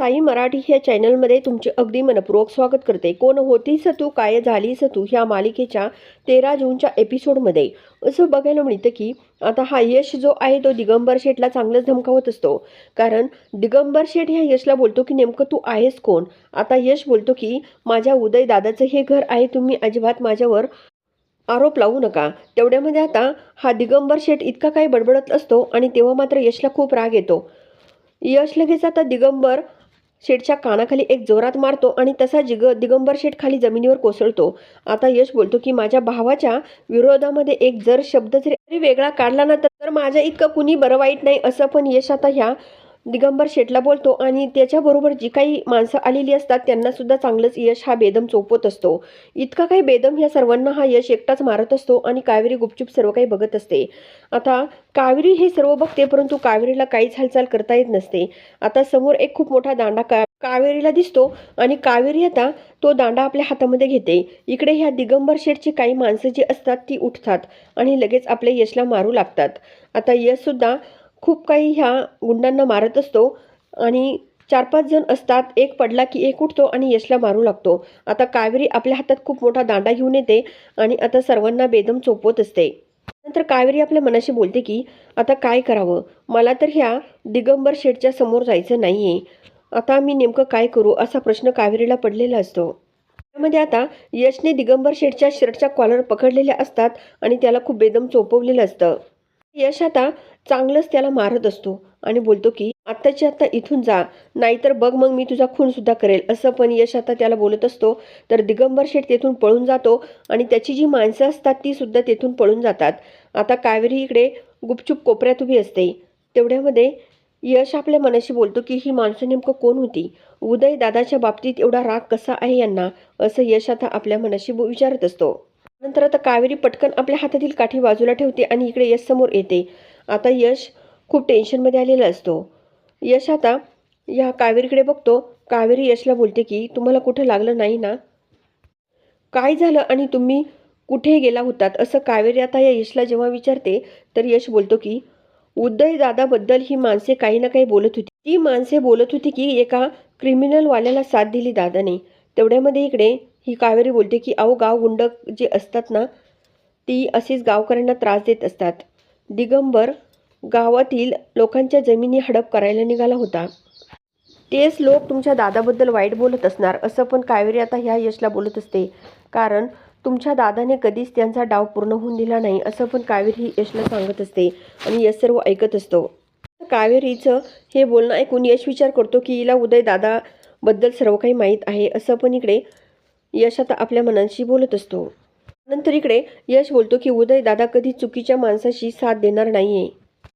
साई मराठी ह्या चॅनलमध्ये तुमचे अगदी मनपूर्वक स्वागत करते. कोण होतीस तू काय झालीस तू ह्या मालिकेच्या तेरा जूनच्या एपिसोडमध्ये. असं बघायला मिळतं की आता हा यश जो आहे तो दिगंबर शेठला चांगलंच धमकावत असतो. कारण दिगंबर शेठ ह्या यशला बोलतो की नेमकं तू आहेस कोण? आता यश बोलतो की माझ्या उदय दादाचं हे घर आहे तुम्ही अजिबात माझ्यावर आरोप लावू नका. तेवढ्यामध्ये आता हा दिगंबर शेठ इतका काही बडबडत असतो आणि तेव्हा मात्र यशला खूप राग येतो. यश लगेच आता दिगंबर शेठच्या कानाखाली एक जोरात मारतो आणि तसा जिग दिगंबर शेठ खाली जमिनीवर कोसळतो. आता यश बोलतो की माझ्या भावाच्या विरोधामध्ये एक जर शब्द जरी वेगळा काढला ना तर माझ्या इतकं कुणी बरं वाईट नाही असं पण यश आता ह्या दिगंबर शेठला बोलतो आणि त्याच्याबरोबर जी काही माणसं आलेली असतात त्यांना सुद्धा चांगलंच यश हा बेदम चोपवत असतो. इतका काही बेदम ह्या सर्वांना हा यश एकटाच मारत असतो आणि कावेरी गुपचूप सर्व काही बघत असते. आता कावेरी हे सर्व बघते परंतु कावेरीला काहीच हालचाल करता येत नसते. आता समोर एक खूप मोठा दांडा का कावेरीला दिसतो आणि कावेरी आता तो दांडा आपल्या हातामध्ये घेते. इकडे ह्या दिगंबर शेठची काही माणसं जी असतात ती उठतात आणि लगेच आपल्या यशला मारू लागतात. आता यश सुद्धा खूप काही ह्या गुंडांना मारत असतो आणि चार पाच जण असतात. एक पडला की एक उठतो आणि यशला मारू लागतो. आता कावेरी आपल्या हातात खूप मोठा दांडा घेऊन येते आणि आता सर्वांना बेदम चोपवत असते. नंतर कावेरी आपल्या मनाशी बोलते की आता काय करावं? मला तर ह्या दिगंबर शेठच्या समोर जायचं नाही आहे आता मी नेमकं काय करू? असा प्रश्न कावेरीला पडलेला असतो. त्यामध्ये आता यशने दिगंबर शेठच्या शर्टच्या कॉलर पकडलेल्या असतात आणि त्याला खूप बेदम चोपवलेलं असतं. यश आता चांगलंच त्याला मारत असतो आणि बोलतो की आत्ताची आत्ता इथून जा नाहीतर बघ मग मी तुझा खून सुद्धा करेल असं पण यश आता त्याला बोलत असतो. तर दिगंबर शेठ तेथून पळून जातो आणि त्याची जी माणसं असतात ती सुद्धा तेथून पळून जातात. आता कावेरी इकडे गुपचूप कोपऱ्यात उभी असते. तेवढ्यामध्ये यश आपल्या मनाशी बोलतो की ही माणसं नेमकं कोण होती? उदय दादाच्या बाबतीत एवढा राग कसा आहे यांना? असं यश आता आपल्या मनाशी विचारत असतो. नंतर आता कावेरी पटकन आपल्या हातातील काठी बाजूला ठेवते आणि इकडे यश समोर येते. आता यश खूप टेन्शनमध्ये आलेला असतो. यश आता या कावेरीकडे बघतो. कावेरी यशला बोलते की तुम्हाला कुठं लागलं नाही ना? काय झालं आणि तुम्ही कुठे गेला होतात? असं कावेरी आता या यशला जेव्हा विचारते तर यश बोलतो की उदय दादाबद्दल ही माणसे काही ना काही बोलत होती. ती माणसे बोलत होती की एका क्रिमिनलवाल्याला साथ दिली दादाने. तेवढ्यामध्ये इकडे ही कावेरी बोलते की अहो गाव गुंड जे असतात ना ती अशीच गावकऱ्यांना त्रास देत असतात. दिगंबर गावातील लोकांच्या जमिनी हडप करायला निघाला होता. तेच लोक तुमच्या दादाबद्दल वाईट बोलत असणार असं पण कावेरी आता ह्या यशला बोलत असते. कारण तुमच्या दादाने कधीच त्यांचा डाव पूर्ण होऊन दिला नाही असं पण कावेरी ही यशला सांगत असते आणि यश सर्व ऐकत असतो. कावेरीचं हे बोलणं ऐकून यश विचार करतो की हिला उदय दादाबद्दल सर्व काही माहीत आहे असं पण इकडे यश आता आपल्या मनांशी बोलत असतो. नंतर इकडे यश बोलतो की उदय दादा कधी चुकीच्या माणसाशी साथ देणार नाहीये.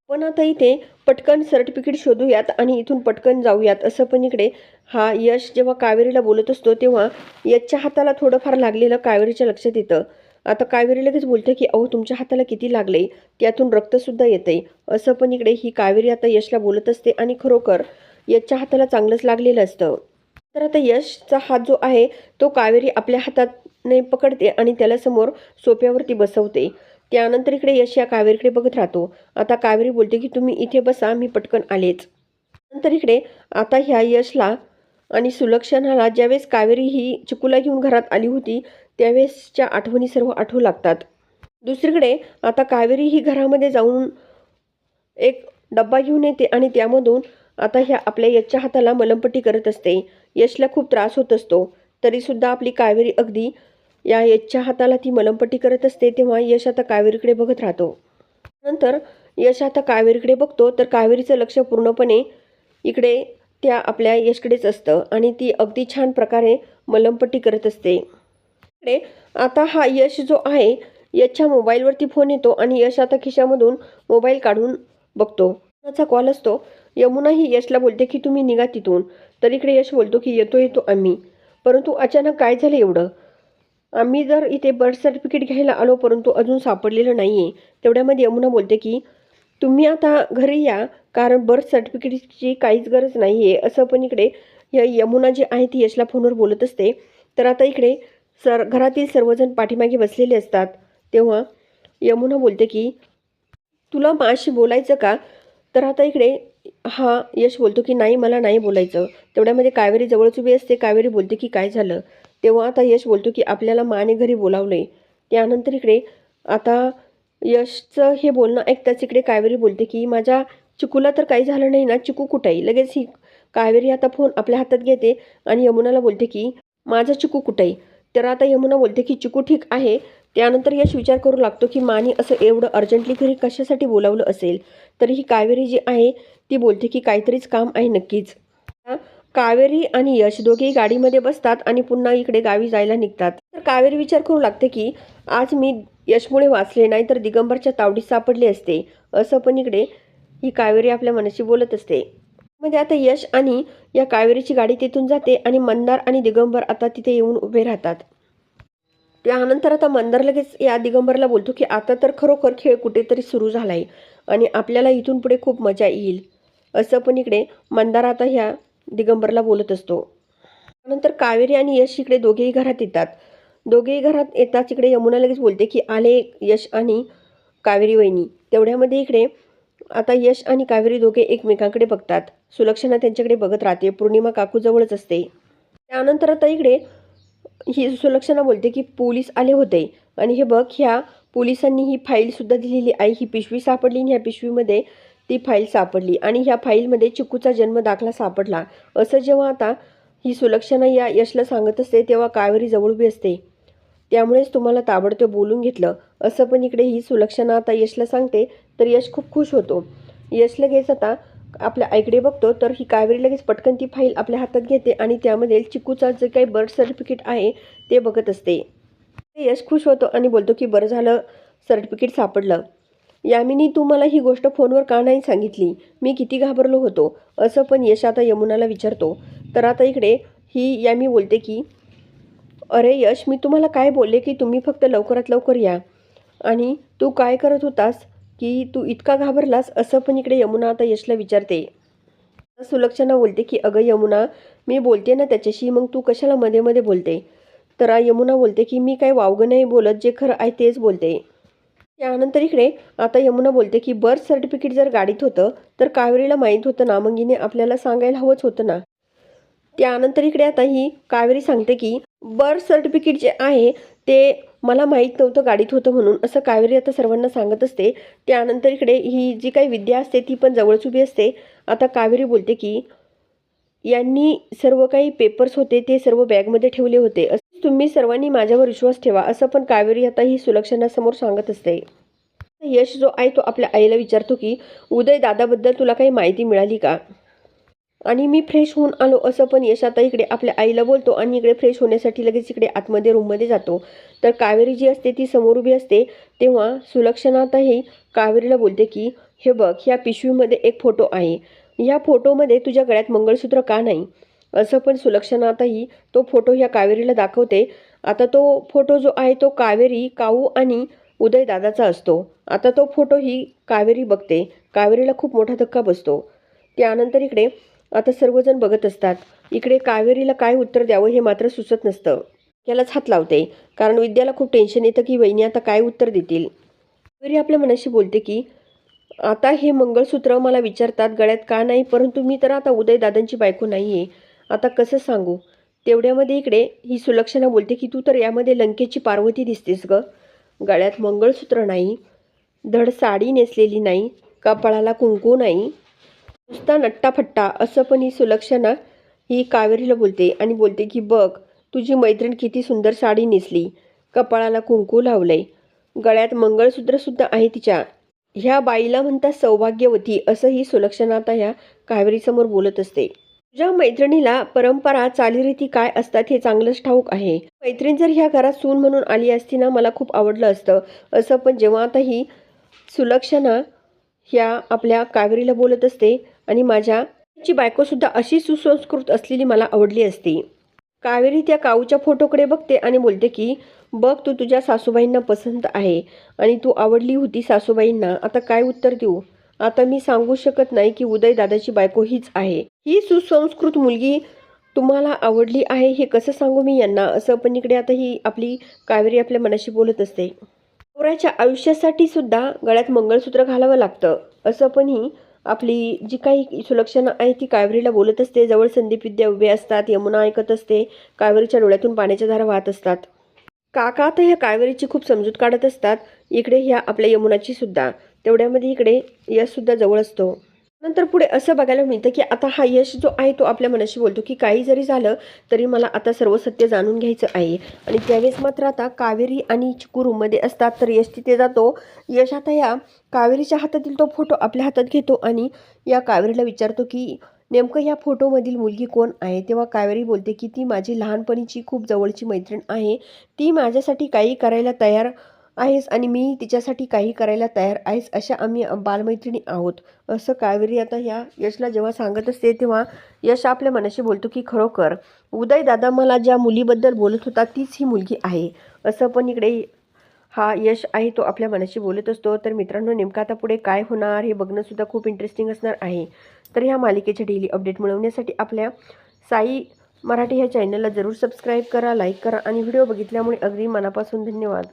पण आता इथे पटकन सर्टिफिकेट शोधूयात आणि इथून पटकन जाऊयात. असं पण इकडे हा यश जेव्हा कावेरीला बोलत असतो तेव्हा यशच्या हाताला थोडंफार लागलेलं कावेरीच्या लक्षात येतं. आता कावेरी लगेच बोलते की अहो तुमच्या हाताला किती लागले? त्यातून रक्तसुद्धा येते असं पण इकडे ही कावेरी आता यशला बोलत असते आणि खरोखर यशच्या हाताला चांगलंच लागलेलं असतं. तर आता यशचा हात जो आहे तो कावेरी आपल्या हातात ने पकडते आणि त्याला समोर सोप्यावरती बसवते. त्यानंतर इकडे यश या कावेरीकडे बघत राहतो. आता कावेरी बोलते की तुम्ही इथे बसा मी पटकन आलेच. नंतर इकडे आता ह्या यशला आणि सुलक्षणाला ज्यावेळेस कावेरी ही चिकूला घेऊन घरात आली होती त्यावेळेसच्या आठवणी सर्व आठवू लागतात. दुसरीकडे आता कावेरी ही घरामध्ये जाऊन एक डब्बा घेऊन येते आणि त्यामधून आता ह्या आपल्या यशच्या हाताला मलमपट्टी करत असते. यशला खूप त्रास होत असतो. तरीसुद्धा आपली कावेरी अगदी या यशच्या हाताला ती मलमपट्टी करत असते तेव्हा यश आता कावेरीकडे बघत राहतो. नंतर यश आता कावेरीकडे बघतो तर कावेरीचं लक्ष पूर्णपणे इकडे त्या आपल्या यशकडेच असतं आणि ती अगदी छान प्रकारे मलमपट्टी करत असते. इकडे आता हा यश जो आहे यशच्या मोबाईलवरती फोन येतो आणि यश आता खिशामधून मोबाईल काढून बघतो. त्याचा कॉल असतो यमुना ही यशला बोलते की तुम्ही निघा तिथून. तर इकडे यश बोलतो की येतो येतो आम्ही. परंतु अचानक काय झालं एवढं? आम्ही जर इथे बर्थ सर्टिफिकेट घ्यायला आलो परंतु अजून सापडलेलं नाही आहे तेवढ्यामध्ये यमुना बोलते की तुम्ही आता घरी या कारण बर्थ सर्टिफिकेटची काहीच गरज नाही आहे असं पण इकडे या यमुना जी आहे ती यशला फोनवर बोलत असते. तर आता इकडे सर घरातील सर्वजण पाठीमागे बसलेले असतात. तेव्हा यमुना बोलते की तुला माशी बोलायचं का? तर आता इकडे हा यश बोलतो की नाही मला नाही बोलायचं. तेवढ्यामध्ये कावेरी जवळच उभी असते. कावेरी बोलते की काय झालं? तेव्हा आता यश बोलतो की आपल्याला माने घरी बोलावलंय त्यानंतर इकडे आता यशचं हे बोलणं ऐकताच इकडे कावेरी बोलते की माझ्या चिकूला तर काही झालं नाही ना चिकू कुठाई लगेच ही कावेरी आता फोन आपल्या हातात घेते आणि यमुनाला बोलते की माझा चिकू कुठाई तर आता यमुना बोलते की चिकू ठीक आहे. त्यानंतर यश विचार करू लागतो की माने असं एवढं अर्जंटली घरी कशासाठी बोलावलं असेल? तर ही कावेरी जी आहे ती बोलते की काहीतरीच काम आहे नक्कीच. कावेरी आणि यश दोघेही गाडीमध्ये बसतात आणि पुन्हा इकडे गावी जायला निघतात. तर कावेरी विचार करू लागते की आज मी यशमुळे वाचले नाही तर दिगंबरच्या तावडीत सापडले असते असं पण इकडे ही कावेरी आपल्या मनाशी बोलत असते. म्हणजे आता यश आणि या कावेरीची गाडी तिथून जाते आणि मंदार आणि दिगंबर आता तिथे येऊन उभे राहतात. त्यानंतर आता मंदार लगेच या दिगंबरला बोलतो की आता तर खरोखर खेळ कुठेतरी सुरू झाला आहे आणि आपल्याला इथून पुढे खूप मजा येईल असं पण इकडे मंदार आता ह्या दिगंबरला बोलत असतो. नंतर कावेरी आणि यश इकडे दोघेही घरात येतात. दोघेही घरात येताच इकडे यमुना लगेच बोलते की आले यश आणि कावेरी वहिनी. तेवढ्यामध्ये इकडे आता यश आणि कावेरी दोघे एकमेकांकडे बघतात. सुलक्षणा त्यांच्याकडे बघत राहते. पौर्णिमा काकूजवळच असते. त्यानंतर आता इकडे ही सुलक्षणा बोलते की पोलीस आले होते. आणि हे बघ ह्या पोलिसांनी ही फाईलसुद्धा दिलेली आहे. ही पिशवी सापडली आणि ह्या पिशवीमध्ये ती फाईल सापडली आणि ह्या फाईलमध्ये चिकूचा जन्म दाखला सापडला. असं जेव्हा आता ही सुलक्षणा या यशला सांगत असते तेव्हा कावेरी जवळ उभी असते. त्यामुळेच तुम्हाला ताबडतोब बोलून घेतलं. असं पण इकडे ही सुलक्षणा आता यशला सांगते तर यश खूप खुश होतो. यश लगेच आता आपल्या आईकडे बघतो तर ही कावेरी लगेच पटकन ती फाईल आपल्या हातात घेते आणि त्यामध्ये चिकूचा जे काही बर्थ सर्टिफिकेट आहे ते बघत असते. यश खुश होतो आणि बोलतो की बरं झालं सर्टिफिकेट सापडलं. यामिनी तू मला ही गोष्ट फोनवर का नाही सांगितली? मी किती घाबरलो होतो. असं पण यश आता यमुनाला विचारतो. तर आता इकडे ही यामी बोलते की अरे यश मी तुम्हाला काय बोलले की तुम्ही फक्त लवकरात लवकर या. आणि तू काय करत होतास की तू इतका घाबरलास? असं पण इकडे यमुना आता यशला विचारते. सुलक्षणा बोलते की अगं यमुना मी बोलते ना त्याच्याशी मग तू कशाला मध्ये मध्ये बोलते? तर यमुना बोलते की मी काय वावगं नाही बोलत जे खरं आहे तेच बोलते. त्यानंतर इकडे आता यमुना बोलते की बर्थ सर्टिफिकेट जर गाडीत होतं तर कावेरीला माहीत होतं ना मग हिने आपल्याला सांगायला हवंच होतं ना. त्यानंतर इकडे आता ही कावेरी सांगते की बर्थ सर्टिफिकेट जे आहे ते मला माहीत नव्हतं गाडीत होतं म्हणून असं कावेरी आता सर्वांना सांगत असते. त्यानंतर इकडे ही जी काही विद्या असते ती पण जवळच उभी असते. आता कावेरी बोलते की यांनी सर्व काही पेपर्स होते ते सर्व बॅगमध्ये ठेवले होते. तुम्ही सर्वांनी माझ्यावर विश्वास ठेवा असं पण कावेरी आता ही सुलक्षणासमोर सांगत असते. यश जो आहे तो आपल्या आईला विचारतो की उदय दादाबद्दल तुला काही माहिती मिळाली का? आणि मी फ्रेश होऊन आलो असं पण यश आता इकडे आपल्या आईला बोलतो आणि इकडे फ्रेश होण्यासाठी लगेच इकडे आतमध्ये रूममध्ये जातो. तर कावेरी जी असते ती समोर उभी असते तेव्हा सुलक्षणा आताही कावेरीला बोलते की हे बघ ह्या पिशवीमध्ये एक फोटो आहे. ह्या फोटोमध्ये तुझ्या गळ्यात मंगळसूत्र का नाही? असं पण सुलक्षणा तो फोटो ह्या कावेरीला दाखवते. आता तो फोटो जो आहे तो कावेरी काऊ आणि उदय दादाचा असतो. आता तो फोटो ही कावेरी बघते. कावेरीला खूप मोठा धक्का बसतो. त्यानंतर इकडे आता सर्वजण बघत असतात. इकडे कावेरीला काय उत्तर द्यावं हे मात्र सुचत नसतं. यालाच हात लावते. कारण विद्याला खूप टेन्शन येतं की वहिनी आता काय उत्तर देतील. कावेरी आपल्या मनाशी बोलते की आता हे मंगळसूत्र मला विचारतात गळ्यात का नाही परंतु मी तर आता उदय दादांची बायको नाही आहे आता कसं सांगू? तेवढ्यामध्ये इकडे ही सुलक्षणा बोलते की तू तर यामध्ये लंकेची पार्वती दिसतेस ग. गळ्यात मंगळसूत्र नाही धड साडी नेसलेली नाही कपाळाला कुंकू नाही नुसता नट्टाफट्टा असं पण ही सुलक्षणा ही कावेरीला बोलते आणि बोलते की बघ तुझी मैत्रीण किती सुंदर साडी नेसली कपाळाला कुंकू लावलंय गळ्यात मंगळसूत्रसुद्धा आहे तिच्या. ह्या बाईला म्हणतात सौभाग्यवती असं ही सुलक्षणा आता ह्या कावेरीसमोर बोलत असते. तुझ्या मैत्रिणीला परंपरा चालीरीती काय असतात हे चांगलंच ठाऊक आहे. मैत्रीण जर ह्या घरात सून म्हणून आली असती ना मला खूप आवडलं असतं. असं पण जेव्हा आता ही सुलक्षणा ह्या आपल्या कावेरीला बोलत असते आणि माझ्या बायकोसुद्धा अशी सुसंस्कृत असलेली मला आवडली असती. कावेरी त्या काऊच्या फोटोकडे बघते आणि बोलते की बघ तू तुझ्या सासूबाईंना पसंत आहे आणि तू आवडली होती सासूबाईंना. आता काय उत्तर देऊ? आता मी सांगू शकत नाही की उदय दादाची बायको हीच आहे. ही सुसंस्कृत मुलगी तुम्हाला आवडली आहे हे कसं सांगू मी यांना? असं पण इकडे आता ही आपली कावेरी आपल्या मनाशी बोलत असते. नवऱ्याच्या आयुष्यासाठी सुद्धा गळ्यात मंगळसूत्र घालावं लागतं. असं पण ही आपली जी काही सुलक्षणा आहे ती कावेरीला बोलत असते. जवळ संदीप विद्या उभे असतात यमुना ऐकत असते कावेरीच्या डोळ्यातून पाण्याच्या धारा वाहत असतात. काका तर ह्या कावेरीची खूप समजूत काढत असतात इकडे ह्या आपल्या यमुनाची सुद्धा. तेवढ्यामध्ये इकडे यशसुद्धा जवळ असतो. नंतर पुढे असं बघायला मिळतं की आता हा यश जो आहे तो आपल्या मनाशी बोलतो की काही जरी झालं तरी मला आता सर्व सत्य जाणून घ्यायचं आहे. आणि त्यावेळेस मात्र आता कावेरी आणि चिकू रूममध्ये असतात तर यश तिथे जातो. यश आता या कावेरीच्या हातातील तो फोटो आपल्या हातात घेतो आणि या कावेरीला विचारतो की नेमकं या फोटोमधील मुलगी कोण आहे? तेव्हा कावेरी बोलते की ती माझी लहानपणीची खूप जवळची मैत्रीण आहे. ती माझ्यासाठी काही करायला तयार आहेस आणि मी तिच्यासाठी काही करायला तयार आहेस अशा आम्ही बालमैत्रिणी आहोत. असं कावेरी आता ह्या यशला जेव्हा सांगत असते तेव्हा यश आपल्या मनाशी बोलतो की खरोखर उदय दादा मला ज्या मुलीबद्दल बोलत होता तीच ही मुलगी आहे. असं पण इकडे हा यश आहे तो आपल्या मनाशी बोलत असतो. तर मित्रांनो नेमकं आता पुढे काय होणार हे बघणंसुद्धा खूप इंटरेस्टिंग असणार आहे. तर ह्या मालिकेचे डेली अपडेट मिळवण्यासाठी आपल्या साई मराठी ह्या चॅनलला जरूर सबस्क्राईब करा लाईक करा आणि व्हिडिओ बघितल्यामुळे अगदी मनापासून धन्यवाद.